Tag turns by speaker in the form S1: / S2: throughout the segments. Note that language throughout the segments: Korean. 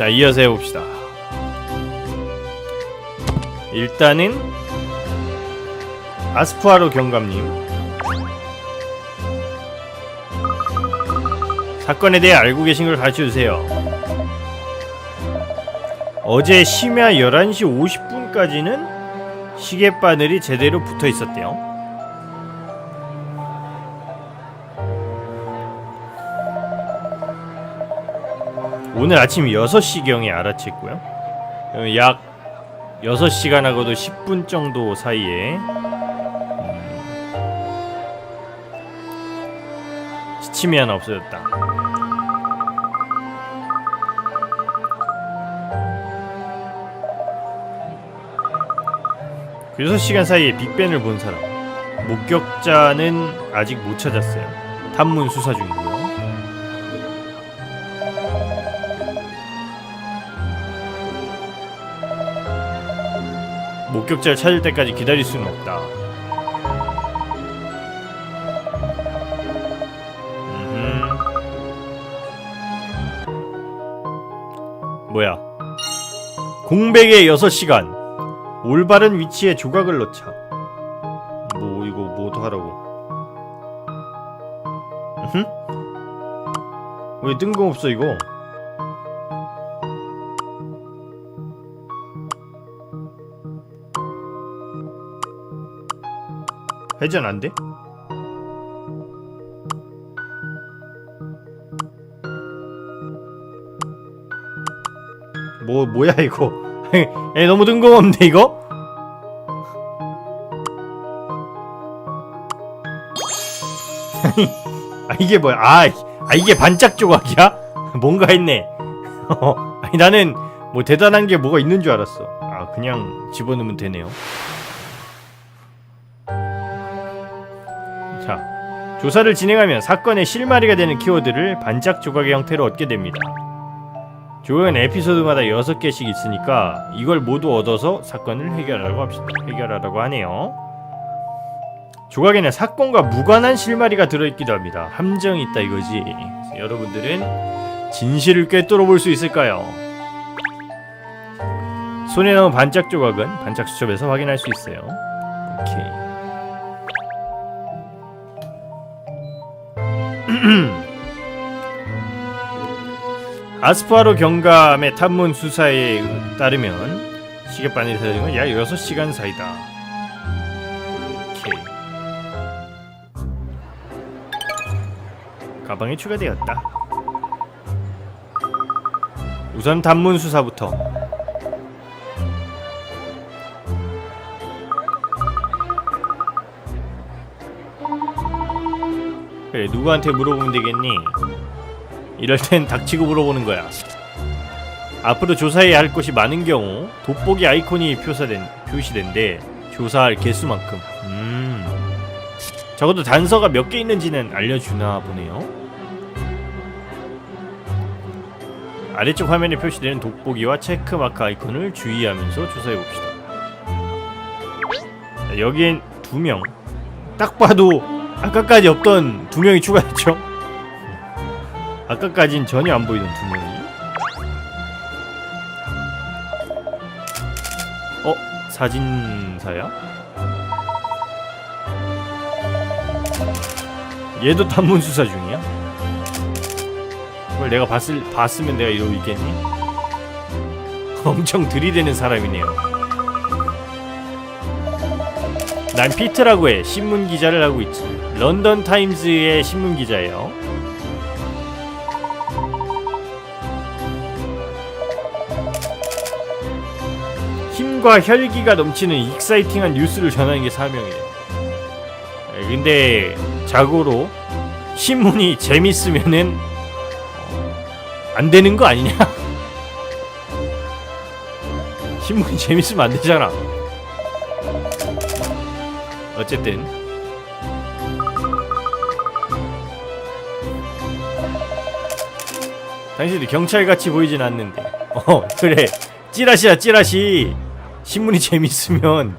S1: 자 이어서 해봅시다. 일단은 아스푸아로 경감님. 사건에 대해 알고 계신 걸 가르쳐주세요. 어제 심야 11시 50분까지는 시계바늘이 제대로 붙어 있었대요 오늘 아침 6시경에 알아챘고요 어, 약 6시간하고도 10분 정도 사이에 음, 시침이 하나 없어졌다. 그 6시간 사이에 빅벤을 본 사람 목격자는 아직 못 찾았어요. 탐문 수사 중이고 요. 목격자를 찾을 때까지 기다릴 수는 없다. 음흠. 뭐야? 공백의 6시간. 올바른 위치에 조각을 넣자. 뭐 이거 뭐도 하라고. 음? 왜 뜬금없어 이거? 회전 안 돼? 뭐 뭐야 이거? 에 너무 뜬금없는데 이거? 아 이게 뭐야? 아, 아 이게 반짝 조각이야? 뭔가 했네. 아니 나는 뭐 대단한 게 뭐가 있는 줄 알았어. 아 그냥 집어넣으면 되네요. 자, 조사를 진행하면 사건의 실마리가 되는 키워드를 반짝 조각의 형태로 얻게 됩니다. 조각은 에피소드마다 6개씩 있으니까 이걸 모두 얻어서 사건을 해결하라고 합시다. 해결하라고 하네요. 조각에는 사건과 무관한 실마리가 들어있기도 합니다. 함정이 있다 이거지. 여러분들은 진실을 꿰뚫어 볼 수 있을까요? 손에 넣은 반짝 조각은 반짝 수첩에서 확인할 수 있어요. 오케이. 아스파로 경감의 탐문 수사에 따르면 시계바늘이 사라진 건약 6시간 사이다. 오케이. 가방에 추가되었다. 우선 단문 수사부터. 그래 누구한테 물어보면 되겠니? 이럴 땐 닥치고 물어보는 거야. 앞으로 조사해야 할 것이 많은 경우 돋보기 아이콘이 표사된 표시된데 조사할 개수만큼. 음. 적어도 단서가 몇 개 있는지는 알려주나 보네요. 아래쪽 화면에 표시되는 돋보기와 체크마크 아이콘을 주의하면서 조사해 봅시다. 여기엔 두 명. 딱 봐도 아까까지 없던 두 명이 추가됐죠. 아까까진 전혀 안 보이던 두 명이. 어? 사진사야? 얘도 탐문 수사 중이야? 그걸 내가 봤을, 봤으면 내가 이러고 있겠니? 엄청 들이대는 사람이네요. 난 피트라고 해. 신문 기자를 하고 있지. 런던 타임즈의 신문 기자예요. 힘과 혈기가 넘치는 익사이팅한 뉴스를 전하는 게 사명이에요. 에, 근데 자고로 신문이 재밌으면은 어, 안 되는 거 아니냐? 신문이 재밌으면 안 되잖아. 어쨌든 당신들 경찰같이 보이진 않는데. 어 그래. 찌라시야 찌라시. 신문이 재밌으면.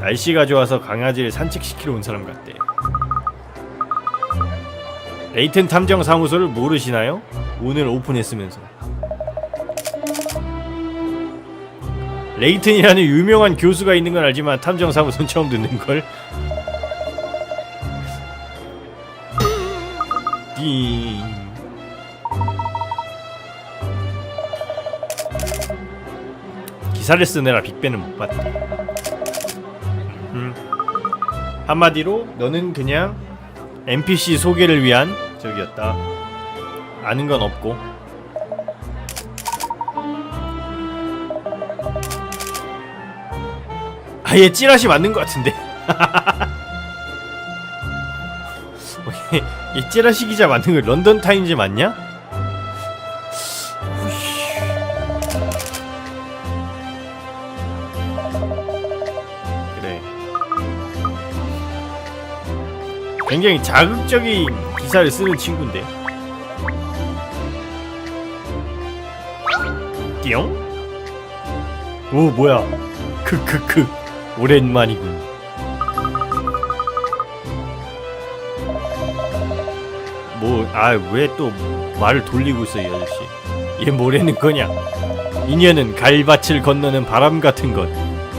S1: 날씨가 좋아서 강아지를 산책시키러 온 사람 같대. 레이튼 탐정 사무소를 모르시나요? 오늘 오픈했으면서. 레이튼이라는 유명한 교수가 있는 건 알지만 탐정 사무소는 처음 듣는 걸. 기사를 쓰느라 빅벤은 못 봤다. 음. 한마디로 너는 그냥 NPC 소개를 위한 적이었다. 아는 건 없고. 아얘 찌라시 맞는 것 같은데. 얘 찌라시 기자 맞는 거 런던 타임즈 맞냐? 굉장히 자극적인 기사를 쓰는 친구인데. 띠용? 오 뭐야? 크크크 오랜만이군. 뭐 아 왜 또 말을 돌리고 있어 이 아저씨? 얘 뭐라는 거냐? 인연은 갈밭을 건너는 바람 같은 것.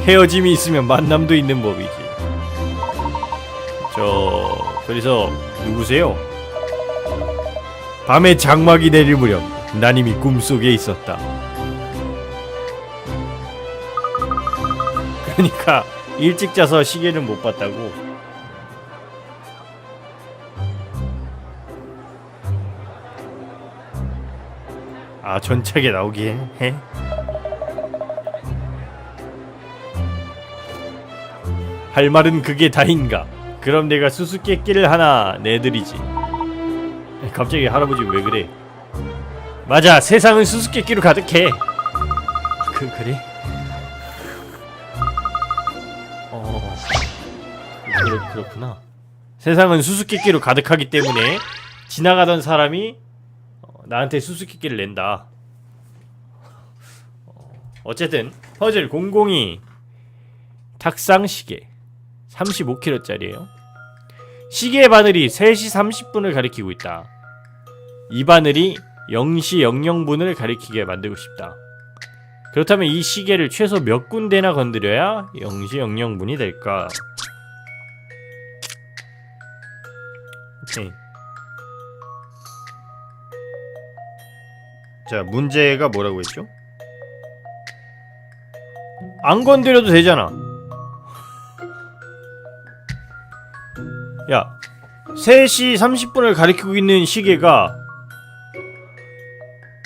S1: 헤어짐이 있으면 만남도 있는 법이지. 저 그래서 누구세요? 밤에 장막이 내릴 무렵 난 이미 꿈속에 있었다. 그러니까 일찍 자서 시계를 못 봤다고. 아 전착에 나오게 해? 할 말은 그게 다인가? 그럼 내가 수수께끼를 하나 내드리지. 갑자기 할아버지 왜 그래? 맞아, 세상은 수수께끼로 가득해. 그 그래? 어, 그렇 그렇구나. 세상은 수수께끼로 가득하기 때문에 지나가던 사람이 어, 나한테 수수께끼를 낸다. 어, 어쨌든 퍼즐 002 탁상 시계 35kg짜리예요. 시계의 바늘이 3시 30분을 가리키고 있다. 이 바늘이 0시 00분을 가리키게 만들고 싶다. 그렇다면 이 시계를 최소 몇 군데나 건드려야 0시 00분이 될까? 오케이. 자, 문제가 뭐라고 했죠? 안 건드려도 되잖아. 야, 3시 30분을 가리키고 있는 시계가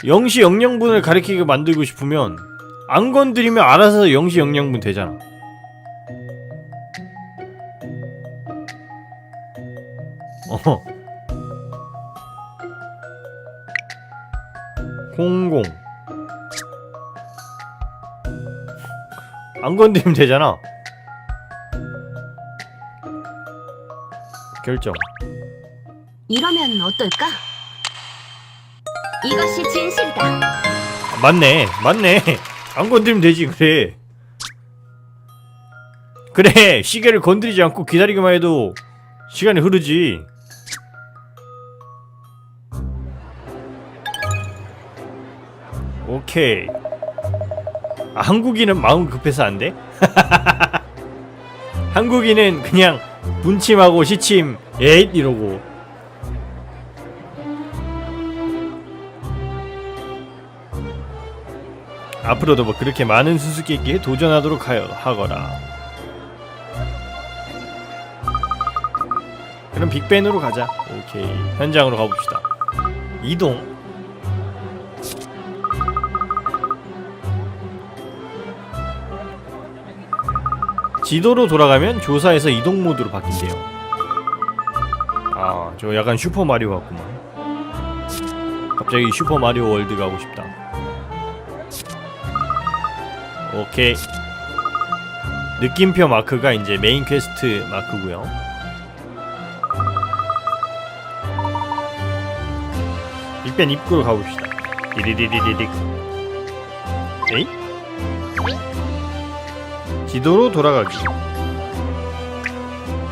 S1: 0시 00분을 가리키게 만들고 싶으면 안 건드리면 알아서 0시 00분 되잖아. 어. 00. 안 건드리면 되잖아. 결정.
S2: 이러면 어떨까? 이것이 진실이다.
S1: 아, 맞네, 맞네. 안 건드리면 되지, 그래. 그래, 시계를 건드리지 않고 기다리기만 해도 시간이 흐르지. 오케이. 아, 한국인은 마음 급해서 안 돼? 한국인은 그냥 분침하고 시침, 에잇 이러고. 앞으로도 뭐 그렇게 많은 수수께끼에 도전하도록 하여, 하거라. 그럼 빅벤으로 가자. 오케이. 현장으로 가봅시다. 이동. 지도로 돌아가면 조사에서 이동 모드로 바뀐대요. 아, 저 약간 슈퍼 마리오 같구만. 갑자기 슈퍼 마리오 월드 가고 싶다. 오케이. 느낌표 마크가 이제 메인 퀘스트 마크고요. 빅벤 입구로 가봅시다. 디리리리리릭. 에이? 지도로 돌아가기.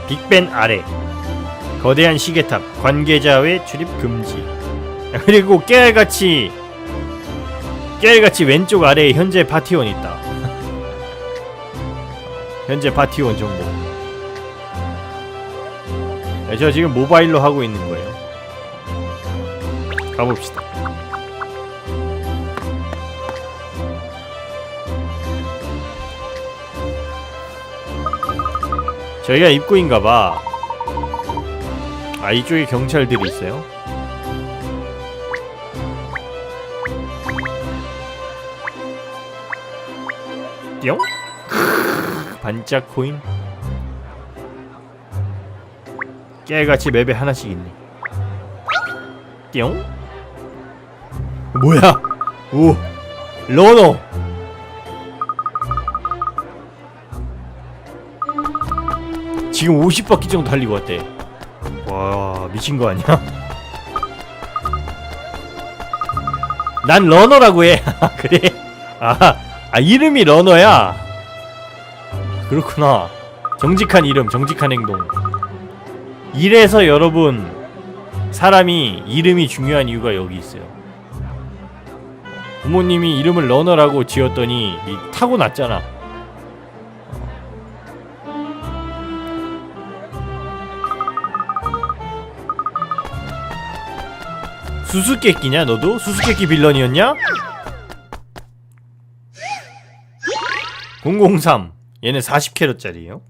S1: 빅벤 아래. 거대한 시계탑 관계자 외 출입 금지. 그리고 깨알같이 깨알같이 왼쪽 아래에 현재 파티원 있다. 현재 파티원 정보. 네, 저 지금 모바일로 하고 있는 거예요. 가봅시다 저희가 입구인가봐. 아 이쪽에 경찰들이 있어요? 크으, 반짝 코인? 깨같이 맵에 하나씩 있네. 띠용 뭐야? 오 러너 지금 50바퀴 정도 달리고 왔대 와 미친 거 아니야? 난 러너라고 해. 그래? 아, 아 이름이 러너야? 그렇구나. 정직한 이름 정직한 행동. 이래서 여러분 사람이 이름이 중요한 이유가 여기 있어요. 부모님이 이름을 러너라고 지었더니 이 타고났잖아 수수께끼냐 너도? 수수께끼 빌런이었냐? 003 얘는 40캐럿짜리에요.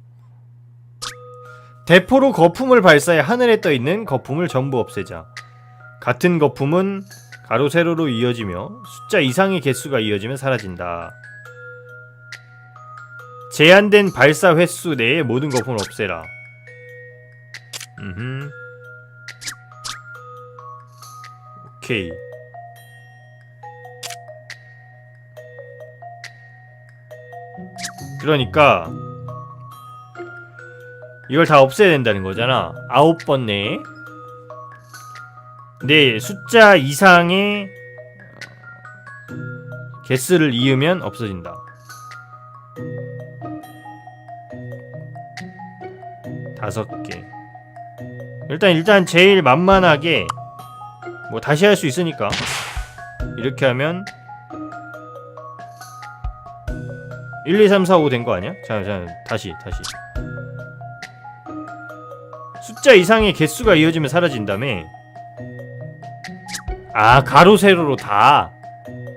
S1: 대포로 거품을 발사해 하늘에 떠있는 거품을 전부 없애자. 같은 거품은 가로 세로로 이어지며 숫자 이상의 개수가 이어지면 사라진다. 제한된 발사 횟수 내에 모든 거품을 없애라. 음흠 오케이. 그러니까 이걸 다 없애야 된다는 거잖아. 아홉 번 내에. 네, 숫자 이상의 개수를 이으면 없어진다. 다섯 개. 일단 일단 제일 만만하게 뭐 다시 할 수 있으니까 이렇게 하면 1, 2, 3, 4, 5 된 거 아니야? 자, 자, 다시, 다시. 숫자 이상의 개수가 이어지면 사라진다며. 아, 가로 세로로 다.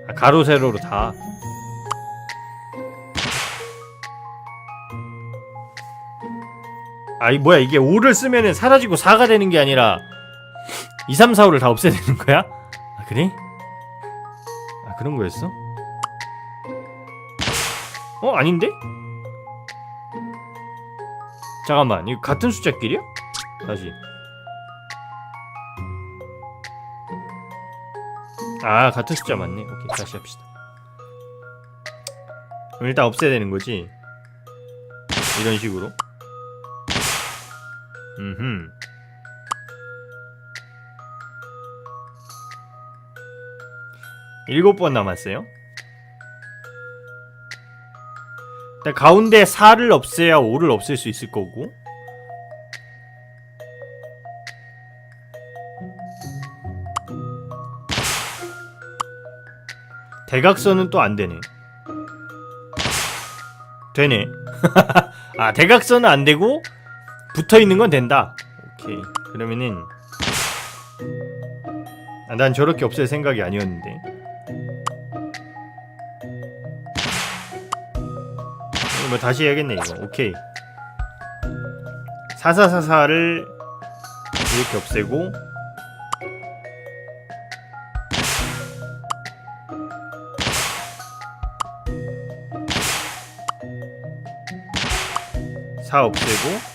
S1: 아, 가로 세로로 다. 아, 이 뭐야 이게 5를 쓰면은 사라지고 4가 되는 게 아니라 2, 3, 4, 5를 다 없애야 되는 거야? 아 그래? 아 그런 거였어? 어 아닌데? 잠깐만 이거 같은 숫자끼리야? 다시 아 같은 숫자 맞네 오케이 다시 합시다 그럼 일단 없애야 되는 거지 이런 식으로 음흠 일곱 번 남았어요. 일단 가운데 4를 없애야 5를 없앨 수 있을 거고 대각선은 또 안 되네. 되네. 아 대각선은 안 되고 붙어 있는 건 된다. 오케이. 그러면은 아, 난 저렇게 없앨 생각이 아니었는데. 뭐 다시 해야겠네 이거. 오케이. 4444를 이렇게 없애고 사 없애고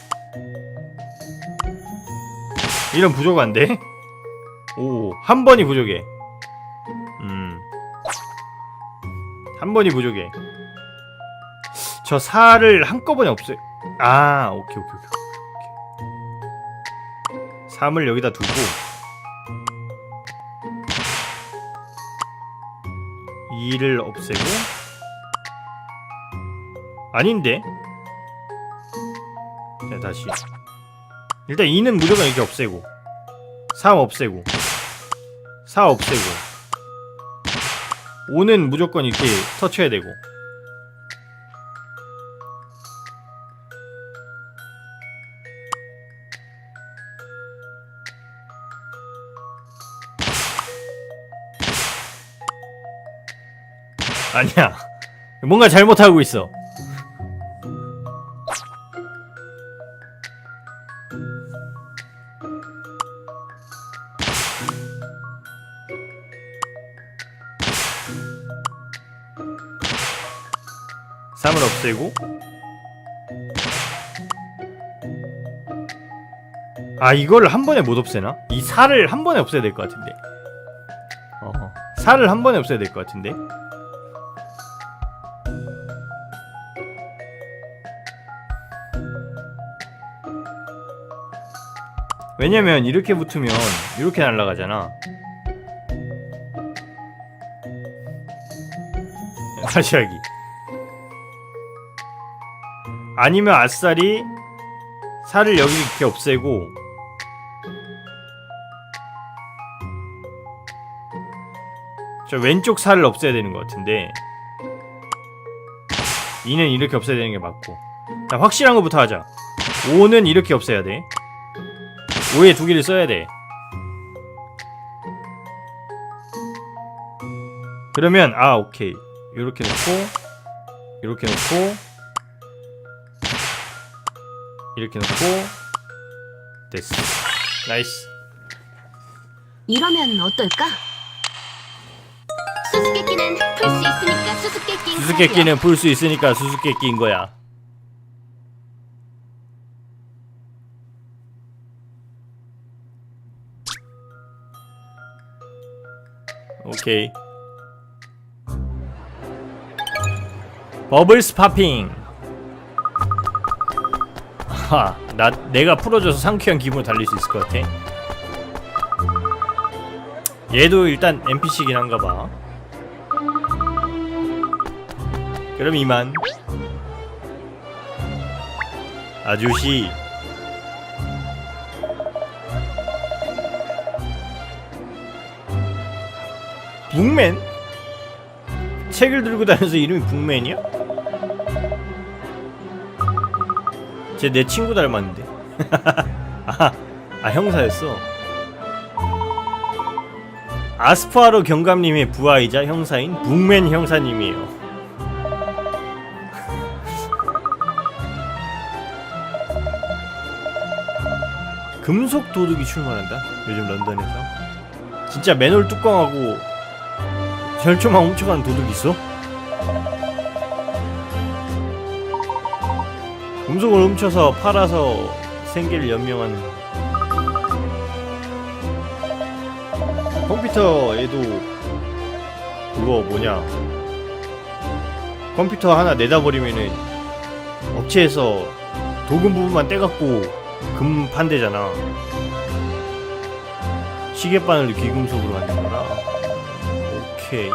S1: 이런 부족한데? 오, 한 번이 부족해. 음. 한 번이 부족해. 저 4를 한꺼번에 없애. 아, 오케이, 오케이, 오케이. 오케이. 3을 여기다 두고. 2를 없애고. 아닌데? 자, 다시. 일단 2는 무조건 이렇게 없애고 3 없애고 4 없애고 5는 무조건 이렇게 터쳐야 되고 아니야. 뭔가 잘못하고 있어. 삼을 없애고. 아 이거를 한 번에 못 없애나? 이 4를 한 번에 없애야 될 것 같은데. 어허. 4를 한 번에 없애야 될 것 같은데 왜냐면 이렇게 붙으면 이렇게 날아가잖아. 다시 하기. 아니면 아싸리 살을 여기 이렇게 없애고 저 왼쪽 살을 없애야 되는 것 같은데 2는 이렇게 없애야 되는 게 맞고. 자 확실한 거부터 하자. 5는 이렇게 없애야 돼 5에 두 개를 써야 돼. 그러면 아 오케이. 이렇게 놓고 이렇게 놓고 이렇게 놓고 됐어. 나이스.
S2: 이러면 어떨까? 수수께끼는 풀 수 있으니까 수수께끼인 거야.
S1: 수수께끼는 풀 수 있으니까 수수께끼인 거야 오케이. 버블 스 파핑. 하, 나 내가 풀어줘서 상쾌한 기분을 달릴 수 있을 것 같아. 얘도 일단 NPC긴 한가 봐. 그럼 이만. 아저씨 북맨? 책을 들고 다니면서 이름이 북맨이야? 쟤 내 친구 닮았는데 아, 아 형사였어 아스파로 경감님의 부하이자 형사인 북맨 형사님이에요 금속 도둑이 출몰한다. 요즘 런던에서. 진짜 맨홀 뚜껑하고 절조망 훔쳐가는 도둑 있어? 금속을 훔쳐서 팔아서 생계를 연명하는 컴퓨터에도 그거 뭐냐 컴퓨터 하나 내다 버리면은 업체에서 도금 부분만 떼갖고 금 판대잖아. 시계바늘 귀금속으로 만든 거라. 오케이.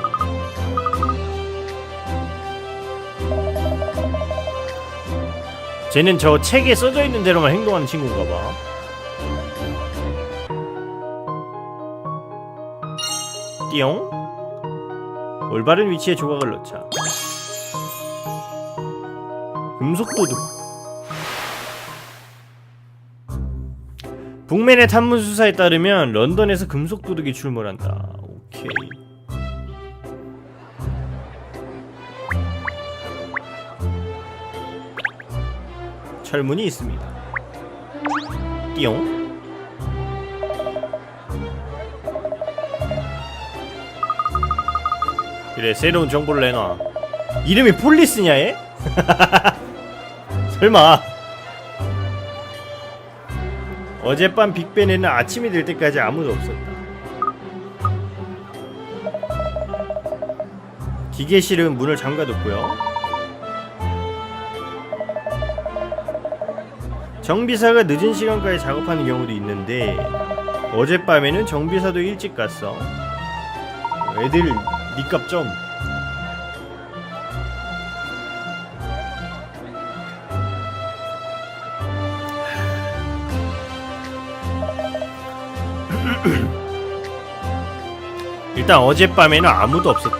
S1: 쟤는 저 책에 써져 있는 대로만 행동하는 친구인가 봐. 띠용. 올바른 위치에 조각을 넣자. 금속 도둑. 북맨의 탐문 수사에 따르면 런던에서 금속 도둑이 출몰한다. 오케이. 철문이 있습니다. 띠용. 그래 새로운 정보를 내놔. 이름이 폴리스냐 얘? 설마. 어젯밤 빅벤에는 아침이 될 때까지 아무도 없었다. 기계실은 문을 잠가뒀고요. 정비사가 늦은 시간까지 작업하는 경우도 있는데 어젯밤에는 정비사도 일찍 갔어. 애들 니값 좀. 일단 어젯밤에는 아무도 없었대.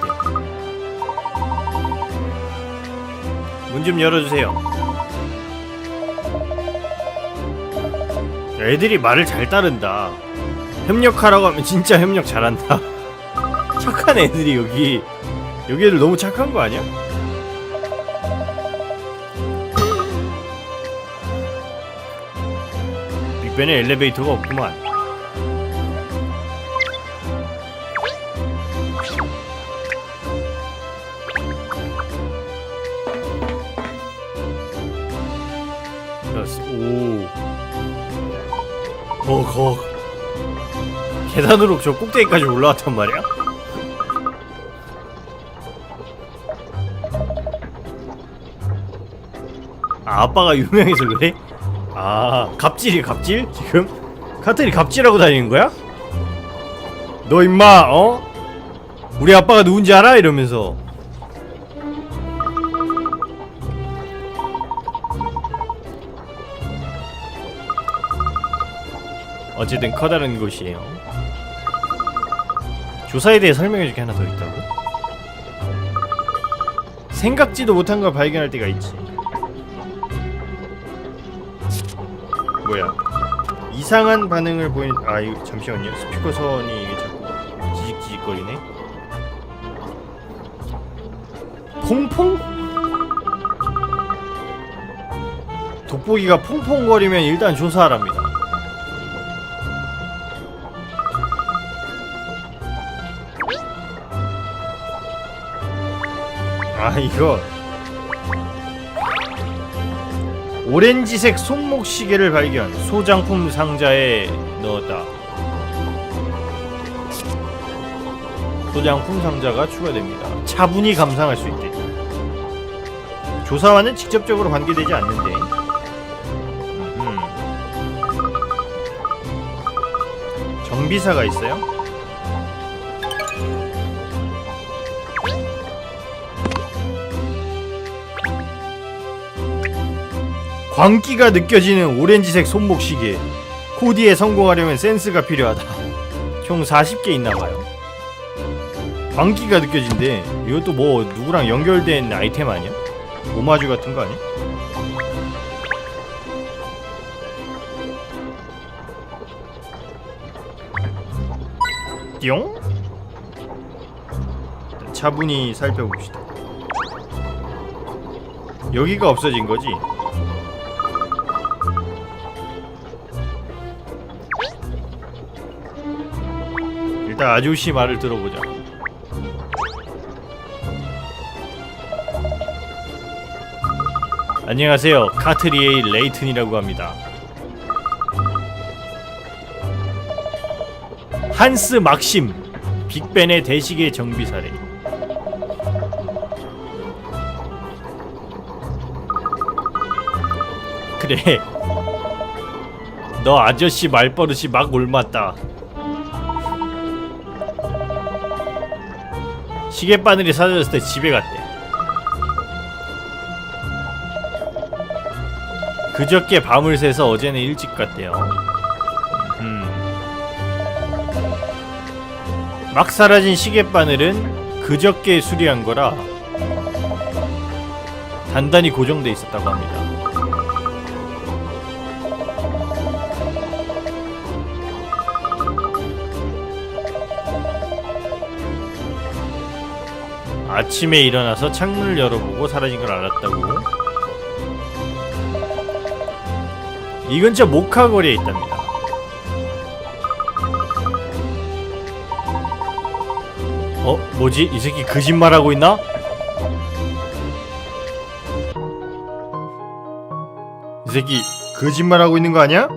S1: 문 좀 열어주세요. 애들이 말을 잘 따른다. 협력하라고 하면 진짜 협력 잘한다. 착한 애들이 여기 여기 애들 너무 착한 거 아니야? 빅벤에 엘리베이터가 없구만. 어, 거. 계단으로 저 꼭대기까지 올라왔단 말이야? 아, 아빠가 유명해서 그래? 아, 갑질이 갑질? 지금? 카트리 갑질하고 다니는 거야? 너 임마, 어? 우리 아빠가 누군지 알아? 이러면서. 어쨌든 커다란 곳이에요. 조사에 대해 설명해줄 게 하나 더 있다고? 생각지도 못한 걸 발견할 때가 있지. 뭐야? 이상한 반응을 보이는 아 이거 잠시만요. 스피커 선이 이게 자꾸 지직지직거리네. 퐁퐁? 돋보기가 퐁퐁거리면 일단 조사하랍니다. 아 이거. 오렌지색 손목 시계를 발견. 소장품 상자에 넣었다. 소장품 상자가 추가됩니다. 차분히 감상할 수 있대 조사와는 직접적으로 관계되지 않는데. 음. 정비사가 있어요? 광기가 느껴지는 오렌지색 손목 시계. 코디에 성공하려면 센스가 필요하다. 총 40개 있나봐요. 광기가 느껴진대. 이것도 뭐 누구랑 연결된 아이템 아니야? 오마주 같은 거 아니야? 띠용? 차분히 살펴봅시다. 여기가 없어진 거지? 일단 아저씨 말을 들어보자. 안녕하세요. 카트리에이 레이튼이라고 합니다. 한스 막심 빅벤의 대식의 정비사래. 그래. 너 아저씨 말버릇이 막 올맞다. 시계 바늘이 사라졌을 때 집에 갔대. 그저께 밤을 새서 어제는 일찍 갔대요. 음. 막 사라진 시계 바늘은 그저께 수리한 거라 단단히 고정돼 있었다고 합니다. 아침에 일어나서 창문을 열어보고 사라진 걸 알았다고. 이 근처 모카거리에 있답니다. 어? 뭐지? 이 새끼 거짓말하고 있나? 이 새끼 거짓말하고 있는 거 아니야?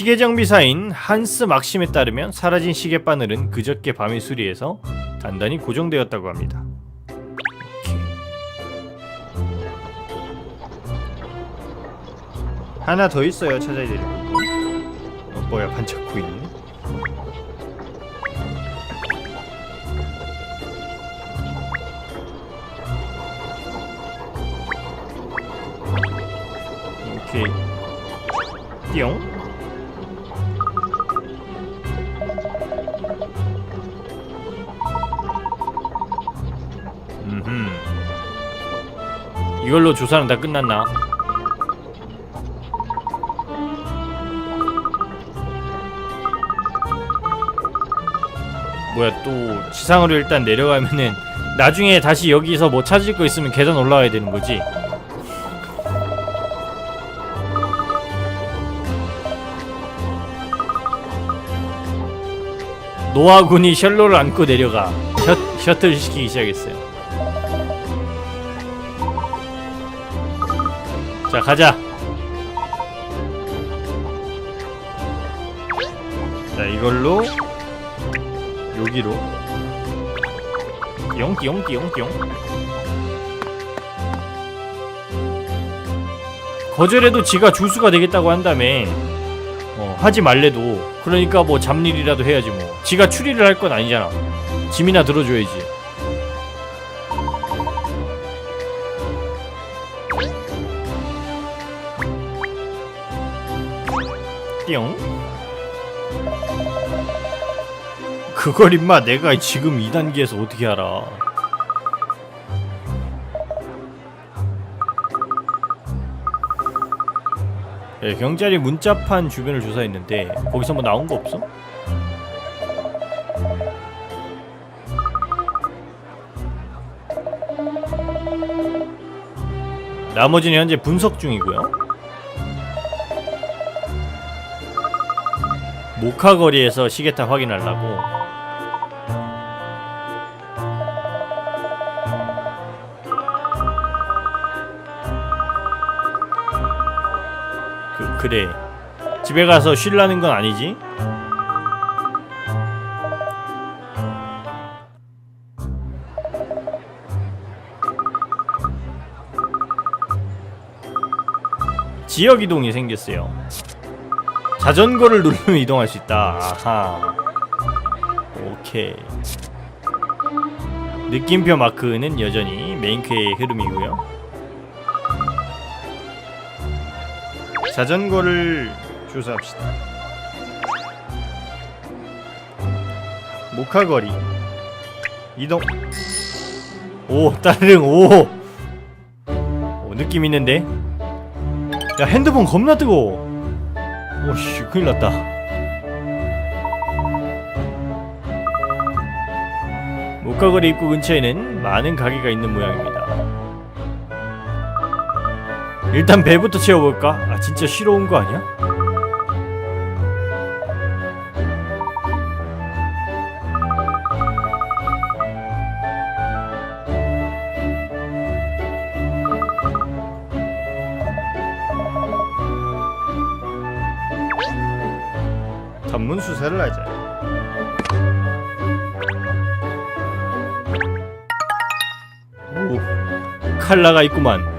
S1: 시계 정비사인 한스 막심에 따르면 사라진 시계바늘은 그저께 밤의 수리에서 단단히 고정되었다고 합니다. 하나 더 있어요 찾아야 되는 어, 뭐야 반짝고 있네. 오케이. 띠용. 이걸로 조사는 다 끝났나? 뭐야 또 지상으로 일단 내려가면은 나중에 다시 여기서 뭐 찾을 거 있으면 계단 올라와야 되는 거지. 노아군이 셜로를 안고 내려가 셔, 셔틀 시키기 시작했어요. 자 가자. 자 이걸로 여기로. 띠용띠용띠용띠용 거절해도 지가 주수가 되겠다고 한다며. 어, 하지 말래도. 그러니까 뭐 잡일이라도 해야지 뭐. 지가 추리를 할 건 아니잖아. 짐이나 들어줘야지 띠용 그걸 임마 내가 지금 2단계에서 어떻게 알아 예, 경찰이 문자판 주변을 조사했는데 거기서 뭐 나온 거 없어? 나머지는 현재 분석 중이고요. 모카 거리에서 시계탑 확인하려고 그, 그래 집에 가서 쉴라는 건 아니지? 지역 이동이 생겼어요. 자전거를 누르면 이동할 수 있다. 아하. 오케이. 느낌표 마크는 여전히 메인크의 흐름이고요. 자전거를 조사합시다. 모카거리 이동. 오 따르릉 오. 오 느낌 있는데. 야 핸드폰 겁나 뜨거워. 오씨 큰일 났다. 목가거리 입구 근처에는 많은 가게가 있는 모양입니다. 일단 배부터 채워볼까? 아 진짜 쉬러 온거 아니야? 오, 칼라가 있구만.